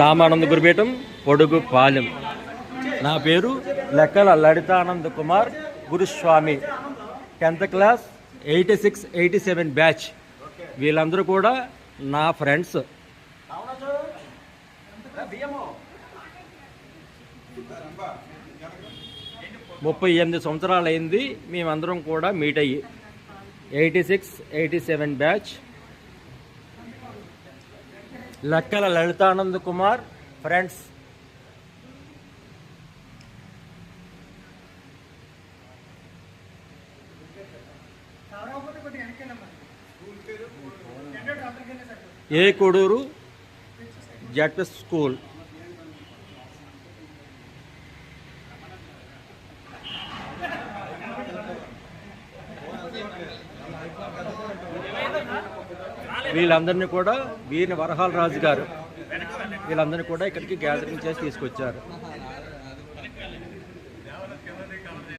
రామానంద గురుపీఠం పొడుగు పాలెం. నా పేరు Lekkala Lalitanand Kumar Guruswamy. Tenth class eighty six eighty seven batch. వీళ్ళందరూ కూడా నా ఫ్రెండ్స్. ముప్పై ఎనిమిది సంవత్సరాలు అయింది మేమందరం కూడా మీట్ అయ్యి. Eighty six eighty seven batch. Lakkala Lalitanand Kumar friends. ఏ కొడూరు? జట్స్ స్కూల్. వీళ్ళందరినీ కూడా వీరిని వరహాల రాజు గారు వీళ్ళందరినీ కూడా ఇక్కడికి గ్యాదరింగ్ చేసి తీసుకొచ్చారు.